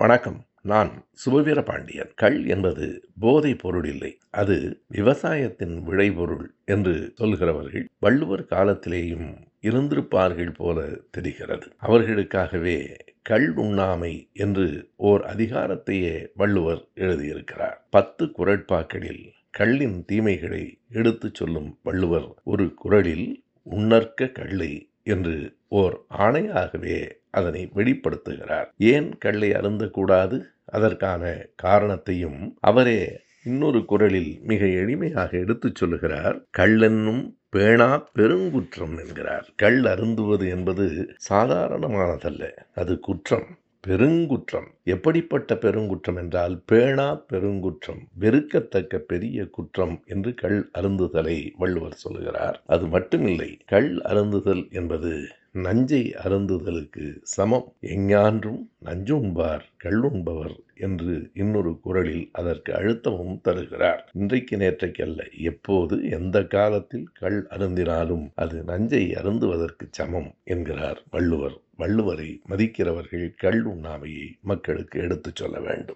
வணக்கம். நான் சுபவீர பாண்டியன் கள் என்பது போதை பொருள் இல்லை. அது விவசாயத்தின் விளைபொருள் என்று சொல்கிறவர்கள் வள்ளுவர் காலத்திலேயும் இருந்திருப்பார்கள் போல தெரிகிறது. அவர்களுக்காகவே கள் உண்ணாமை என்று ஓர் அதிகாரத்தையே வள்ளுவர் எழுதியிருக்கிறார். பத்து குரட்பாக்களில் கள்ளின் தீமைகளை எடுத்துச் சொல்லும் வள்ளுவர் ஒரு குரலில் உன்னற்க கள்ளை என்று ஓர் ஆணையாகவே அதனை வெளிப்படுத்துகிறார். ஏன் கள்ளை அருந்தக்கூடாது? அதற்கான காரணத்தையும் அவரே இன்னொரு குரலில் மிக எளிமையாக எடுத்துச் சொல்லுகிறார். கள்ளென்னும் பேணா பெருங்குற்றம் என்கிறார். கள் அருந்துவது என்பது சாதாரணமானதல்ல. அது குற்றம். பெருங்குற்றம். எப்படிப்பட்ட பெருங்குற்றம் என்றால் பேணா பெருங்குற்றம் வெறுக்கத்தக்க பெரிய குற்றம் என்று கள் அருந்துதலை வள்ளுவர் சொல்லுகிறார். அது மட்டுமில்லை கள் அருந்துதல் என்பது நஞ்சை அருந்துதலுக்கு சமம். எஞ்ஞான்றும் நஞ்சுண்பார் கள்ளுண்பவர் என்று இன்னொரு குரலில் அதற்கு அழுத்தமும் தருகிறார். இன்றைக்கு நேற்றைக்கல்ல எப்போது எந்த காலத்தில் கள் அருந்தினாலும் அது நஞ்சை அருந்துவதற்கு சமம் என்கிறார் வள்ளுவர். வள்ளுவரை மதிக்கிறவர்கள் கள் உண்ணாமையை மக்களுக்கு எடுத்துச் சொல்ல வேண்டும்.